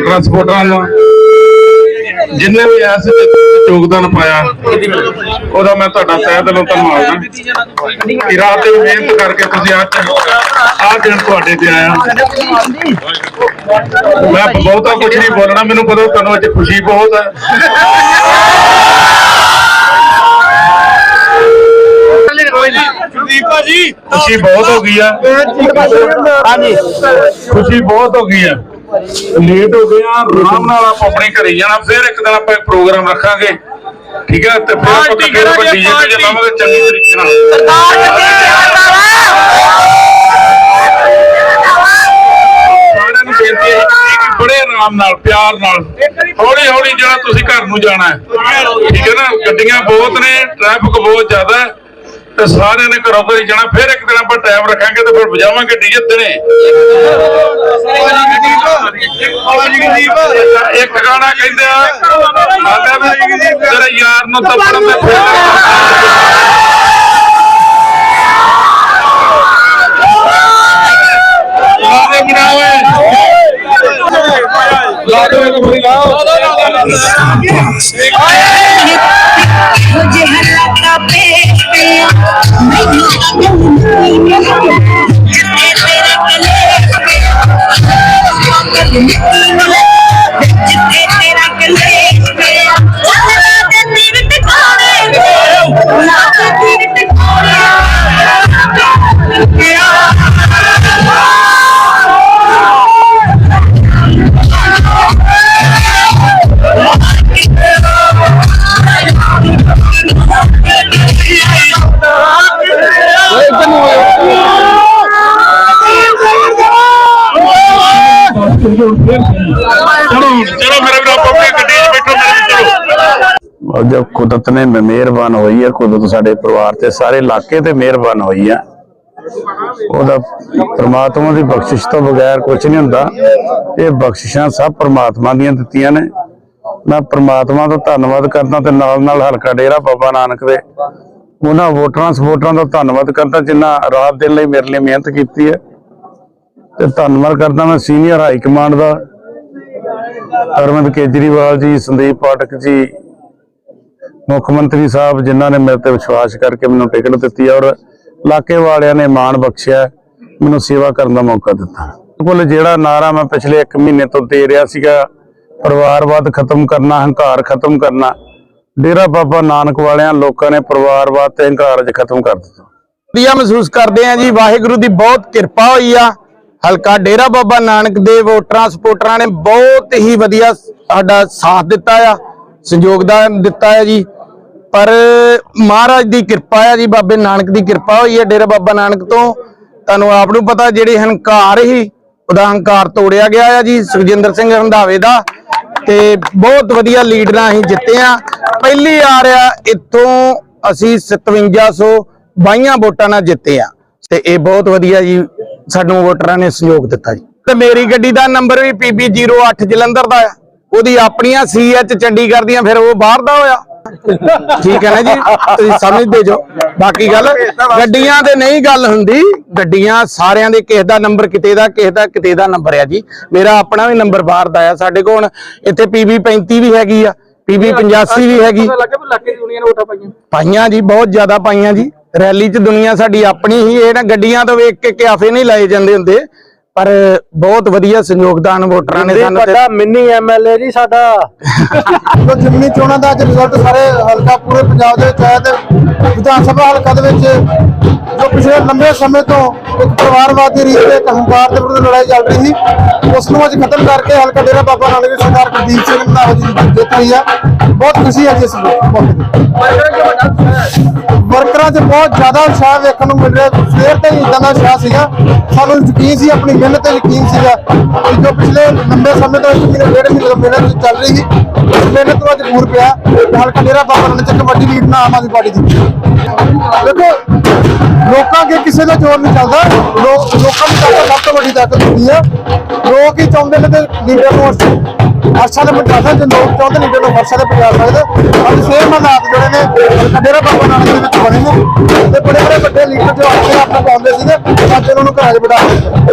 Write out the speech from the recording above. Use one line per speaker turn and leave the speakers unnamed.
Transport વાળો ਜਿੰਨੇ ਵੀ ਇਸ ਵਿੱਚ ਯੋਗਦਾਨ ਪਾਇਆ ਉਹਦਾ ਮੈਂ ਤੁਹਾਡਾ ਤਹਿ ਦਿਲੋਂ ਧੰਨਵਾਦ ਹਾਂ। ਕਿ ਰਾਤ ਦੀ ਮਿਹਨਤ ਕਰਕੇ ਤੁਸੀਂ ਅੱਜ ਆਹ ਦਿਨ ਤੁਹਾਡੇ ਤੇ ਆਇਆ। ਮੈਂ ਬਹੁਤਾ ਕੁਝ ਨਹੀਂ ਬੋਲਣਾ ਮੈਨੂੰ ਪਤਾ ਤੁਹਾਨੂੰ ਅੱਜ ਖੁਸ਼ੀ ਬਹੁਤ ਹੈ। ਖੁਸ਼ੀ ਬਹੁਤ ਹੋ ਗਈ ਆ
ਹਾਂਜੀ।
ਖੁਸ਼ੀ ਬਹੁਤ ਹੋ ਗਈ ਆ ਲੇਟ ਹੋ ਗਏ ਆ ਆਰਾਮ ਨਾਲ ਆਪਾਂ ਆਪਣੇ ਘਰੇ ਜਾਣਾ ਫਿਰ ਇੱਕ ਦਿਨ ਆਪਾਂ ਇੱਕ ਪ੍ਰੋਗਰਾਮ ਰੱਖਾਂਗੇ। ਠੀਕ ਹੈ ਤੇ ਫਿਰ ਆਪਾਂ
ਪਾਰਟੀ
ਇਕੱਠੇ ਹੋ ਕੇ
ਕਰਾਂਗੇ,
ਡੀਜੇ ਤੇ। ਜਾਵਾਂਗੇ ਚੰਗੀ ਤਰੀਕੇ ਨਾਲ। ਸਾਰਿਆਂ ਨੂੰ ਬੇਨਤੀ ਹੈ ਕਿ ਬੜੇ ਆਰਾਮ ਨਾਲ ਪਿਆਰ ਨਾਲ ਹੌਲੀ ਹੌਲੀ ਜਿਹੜਾ ਤੁਸੀਂ ਘਰ ਨੂੰ ਜਾਣਾ ਹੈ। ਠੀਕ ਹੈ ਨਾ ਗੱਡੀਆਂ ਬਹੁਤ ਨੇ ਟ੍ਰੈਫਿਕ ਬਹੁਤ ਜ਼ਿਆਦਾ ਹੈ। ਤੇ ਸਾਰਿਆਂ ਨੇ ਘਰੋਂ ਘਰੀ ਜਾਣਾ ਫਿਰ ਇੱਕ ਦਿਨ ਆਪਾਂ ਟਾਈਮ ਰੱਖਾਂਗੇ ਤੇ ਫਿਰ ਵਜਾਵਾਂਗੇ ਡੀਜੇ ਦਿਨੇ ਇੱਕ ਗਾਣਾ ਕਹਿੰਦੇ ਆ ਆਂਦਾ ਵੀ ਤੇਰੇ ਯਾਰ ਨੂੰ ਤੱਪਣ ਤੇ ਫੇਰ ਲਾਦੇ ਬਣਾਵੇ ਲਾਦੇ ਇੱਕ ਬੜੀ ਲਾਓ
मुझे हल्का baby. Make me
ਚਲੋ ਚਲੋ ਮੇਰੇ ਵੀਰੋ, ਆਪਾਂ ਆਪਣੀ ਗੱਡੀ 'ਚ ਬੈਠੋ, ਮੇਰੇ ਵੀ
ਕੁਦਰਤ ਨੇ ਮਿਹਰਬਾਨ ਹੋਈ ਹੈ, ਕੁਦਰਤ ਸਾਡੇ ਪਰਿਵਾਰ ਤੇ, ਸਾਰੇ ਇਲਾਕੇ ਤੇ ਮਿਹਰਬਾਨ ਹੋਈ ਹੈ। ਉਹਦਾ ਪ੍ਰਮਾਤਮਾ ਦੀ ਬਖਸ਼ਿਸ਼ ਤੋਂ ਬਗੈਰ ਕੁਝ ਨਹੀਂ ਹੁੰਦਾ। ਇਹ ਬਖਸ਼ਿਸ਼ਾਂ ਸਭ ਪ੍ਰਮਾਤਮਾ ਦੀਆਂ ਦਿੱਤੀਆਂ ਨੇ। ਮੈਂ ਪ੍ਰਮਾਤਮਾ ਦਾ ਧੰਨਵਾਦ ਕਰਦਾ ਤੇ ਨਾਲ ਨਾਲ ਹਲਕਾ ਡੇਰਾ ਬਾਬਾ ਨਾਨਕ ਦੇ। ਉਹਨਾਂ ਵੋਟਰਾਂ ਸਪੋਰਟਰਾਂ ਦਾ ਧੰਨਵਾਦ ਕਰਦਾ, ਜਿਨ੍ਹਾਂ ਰਾਤ ਦਿਨ ਲਈ ਮੇਰੇ ਲਈ ਮਿਹਨਤ ਕੀਤੀ ਹੈ। ਤੇ ਧੰਨਵਾਦ ਕਰਦਾ ਮੈਂ ਸੀਨੀਅਰ ਹਾਈ ਕਮਾਂਡ ਦਾ, ਅਰਵਿੰਦ ਕੇਜਰੀਵਾਲ ਜੀ, ਸੰਦੀਪ ਪਾਠਕ ਜੀ, ਮੁੱਖ ਮੰਤਰੀ ਸਾਹਿਬ, ਜਿਨ੍ਹਾਂ ਨੇ ਮੇਰੇ ਤੇ ਵਿਸ਼ਵਾਸ ਕਰਕੇ ਮੈਨੂੰ ਟਿਕਟ ਦਿੱਤੀ ਔਰ ਇਲਾਕੇ ਵਾਲਿਆਂ ਨੇ ਮਾਣ ਬਖਸ਼ਿਆ, ਮੈਨੂੰ ਸੇਵਾ ਕਰਨ ਦਾ ਮੌਕਾ ਦਿੱਤਾ। ਕੋਲ ਜਿਹੜਾ ਨਾਰਾ ਮੈਂ ਪਿਛਲੇ 1 ਮਹੀਨੇ ਤੋਂ ਦੇ ਰਿਹਾ ਸੀਗਾ ਪਰਿਵਾਰਵਾਦ ਖਤਮ ਕਰਨਾ, ਹੰਕਾਰ ਖਤਮ ਕਰਨਾ, ਡੇਰਾ ਬਾਬਾ ਨਾਨਕ ਵਾਲਿਆਂ ਲੋਕਾਂ ਨੇ ਪਰਿਵਾਰਵਾਦ ਤੇ ਹੰਕਾਰ ਅੱਜ ਖਤਮ ਕਰ ਦਿੱਤਾ।
ਵਧੀਆ ਮਹਿਸੂਸ ਕਰਦੇ ਆ ਜੀ, ਵਾਹਿਗੁਰੂ ਦੀ ਬਹੁਤ ਕਿਰਪਾ ਹੋਈ ਆ। ਹਲਕਾ ਡੇਰਾ ਬਾਬਾ ਨਾਨਕ ਦੇ ਵੋਟਰਾਂ ਸਪੋਰਟਰਾਂ ਨੇ ਬਹੁਤ ਹੀ ਵਧੀਆ ਸਾਡਾ ਸਾਥ ਦਿੱਤਾ ਆ, ਸੰਯੋਗਦਾਨ ਦਿੱਤਾ ਹੈ ਜੀ। ਪਰ ਮਹਾਰਾਜ ਦੀ ਕਿਰਪਾ ਆ ਜੀ, ਬਾਬੇ ਨਾਨਕ ਦੀ ਕਿਰਪਾ ਹੋਈ ਹੈ ਡੇਰਾ ਬਾਬਾ ਨਾਨਕ ਤੋਂ। ਤੁਹਾਨੂੰ ਆਪ ਨੂੰ ਪਤਾ ਜਿਹੜੇ ਹੰਕਾਰ ਹੀ ਉਹਦਾ ਹੰਕਾਰ ਤੋੜਿਆ ਗਿਆ ਆ ਜੀ, ਸੁਖਜਿੰਦਰ ਸਿੰਘ ਰੰਧਾਵੇ ਦਾ। ਤੇ ਬਹੁਤ ਵਧੀਆ ਲੀਡ ਨਾਲ ਅਸੀਂ ਜਿੱਤੇ ਆ। ਪਹਿਲੀ ਆ ਰਿਹਾ ਇੱਥੋਂ ਅਸੀਂ 5700 ਬਾਈਆਂ ਵੋਟਾਂ ਨਾਲ ਜਿੱਤੇ ਆ। ਤੇ ਇਹ ਬਹੁਤ ਵਧੀਆ ਜੀ ਸਾਨੂੰ ਵੋਟਰਾਂ ਨੇ ਸਹਿਯੋਗ ਦਿੱਤਾ ਜੀ। ਤੇ ਮੇਰੀ ਗੱਡੀ ਦਾ ਨੰਬਰ ਵੀ PB08 ਜਲੰਧਰ ਦਾ ਆ ਉਹਦੀ ਆਪਣੀਆਂ CH ਚੰਡੀਗੜ੍ਹ ਦੀਆਂ ਫਿਰ ਉਹ ਬਾਹਰ ਦਾ ਹੋਇਆ। ਠੀਕ ਹੈ ਨਾ ਜੀ? ਤੁਸੀਂ ਸਮਝਦੇ ਜੋ ਬਾਕੀ ਗੱਲ ਗੱਡੀਆਂ ਤੇ ਨਹੀਂ ਗੱਲ ਹੁੰਦੀ। ਗੱਡੀਆਂ ਸਾਰਿਆਂ ਦੇ ਕਿਸੇ ਦਾ ਨੰਬਰ ਕਿਤੇ ਦਾ ਕਿਸੇ ਦਾ ਕਿਤੇ ਦਾ ਨੰਬਰ ਆ ਜੀ। ਮੇਰਾ ਆਪਣਾ ਵੀ ਨੰਬਰ ਬਾਹਰ ਦਾ ਆ ਸਾਡੇ ਕੋਲ। ਹੁਣ ਇੱਥੇ PB 35 ਵੀ ਹੈਗੀ ਆ PB 85 ਵੀ ਹੈਗੀ। ਪਾਈਆਂ ਜੀ ਬਹੁਤ ਜ਼ਿਆਦਾ ਪਾਈਆਂ ਜੀ। ਰੈਲੀ 'ਚ ਦੁਨੀਆ ਸਾਡੀ ਆਪਣੀ ਹੀ, ਇਹ ਨਾ ਗੱਡੀਆਂ ਤੋਂ ਵੇਖ ਕੇ ਕਿਆਫੇ ਨਹੀਂ ਲਾਏ ਜਾਂਦੇ ਹੁੰਦੇ। ਪਰ ਬਹੁਤ ਵਧੀਆ ਸੰਯੋਗਦਾਨ ਵੋਟਰਾਂ ਨੇ ਸਾਨੂੰ ਤੇ
ਮਿੰਨੀ ਐਮਐਲਏ ਜੀ ਸਾਡਾ। ਜੋ ਜਿਮਨੀ ਚੋਣਾਂ ਦਾ ਅੱਜ ਰਿਜ਼ਲਟ ਸਾਰੇ ਹਲਕਾ ਪੂਰੇ ਪੰਜਾਬ ਦੇ ਵਿੱਚ ਆਇਆ ਤੇ ਵਿਧਾਨ ਸਭਾ ਹਲਕਾ ਦੇ ਵਿੱਚ ਜੋ ਪਿਛਲੇ ਲੰਬੇ ਸਮੇਂ ਤੋਂ ਇੱਕ ਪਰਿਵਾਰਵਾਦੀ ਰੀਤ ਤੇ ਇੱਕ ਹੰਕਾਰ ਦੇ ਵਿਰੁੱਧ ਲੜਾਈ ਚੱਲ ਰਹੀ ਸੀ ਉਸ ਨੂੰ ਅੱਜ ਖਤਮ ਕਰਕੇ ਹਲਕਾ ਡੇਰਾ ਬਾਬਾ ਨਾਨਕ ਦੀ ਸਰਕਾਰ ਗੁਰਦੀਪ ਸਿੰਘ ਰੰਧਾਵਾ ਜੀ ਦੀ ਜਿੱਤ ਹੋਈ ਆ। ਬਹੁਤ ਖੁਸ਼ੀ ਹੈ ਜੀ ਇਸ ਮੌਕੇ ਤੇ। ਵਰਕਰਾਂ 'ਚ ਬਹੁਤ ਜ਼ਿਆਦਾ ਉਤਸ਼ਾਹ ਵੇਖਣ ਨੂੰ ਮਿਲ ਰਿਹਾ ਸਵੇਰ ਤੇ ਹੀ ਇਦਾਂ ਦਾ ਉਤਸ਼ਾਹ ਸੀਗਾ। ਸਾਨੂੰ ਯਕੀਨ ਸੀ ਆਪਣੀ ਮਿਹਨਤ ਤੇ ਯਕੀਨ ਸੀਗਾ ਜੋ ਪਿਛਲੇ ਲੰਬੇ ਸਮੇਂ ਤੋਂ ਇੱਕ ਡੇਢ ਮਹੀਨੇ ਤੋਂ ਮਿਹਨਤ ਚੱਲ ਰਹੀ ਸੀ ਮਿਹਨਤ ਨੂੰ ਅੱਜ ਪੂਰ ਪਿਆ। ਹਲਕਾ ਡੇਰਾ ਬਾਬਾ ਨਾਨਕ ਚ ਕਬੱਡੀ ਲੀਡ ਨਾਲ ਆਮ ਆਦਮੀ ਪਾਰਟੀ ਦੀ। ਦੇਖੋ, ਲੋਕਾਂ ਅੱਗੇ ਕਿਸੇ ਦਾ ਜ਼ੋਰ ਨਹੀਂ ਚੱਲਦਾ। ਲੋਕ ਲੋਕਾਂ ਦੀ ਤਾਕਤ ਸਭ ਤੋਂ ਵੱਡੀ ਤਾਕਤ ਹੁੰਦੀ ਹੈ ਲੋਕ ਹੀ ਚਾਹੁੰਦੇ ਨੇ ਤੇ ਲੀਡਰ ਨੂੰ ਅਰਸ਼ਾ ਦੇ ਪਹੁੰਚਾ ਸਕਦੇ ਲੋਕ ਚਾਹੁੰਦੇ ਲੀਡਰ ਨੂੰ ਅਰਸ਼ਾ ਦੇ ਪਹੁੰਚਾ ਸਕਦੇ। ਅੱਜ ਸੇਮ ਹਾਲਾਤ ਜਿਹੜੇ ਨੇ ਡੇਰਾ ਬਾਬਾ ਨਾਨਕ ਦੇ ਵਿੱਚ ਬਣੇ ਨੇ। ਤੇ ਬੜੇ ਬੜੇ ਵੱਡੇ ਲੀਡਰ ਜੋ ਆਪਣੇ ਆਪ ਨੂੰ ਪਾਉਂਦੇ ਸੀਗੇ, ਅੱਜ ਉਹਨਾਂ ਨੂੰ ਘਰਾਂ 'ਚ ਬਿਠਾ ਦਿੱਤਾ।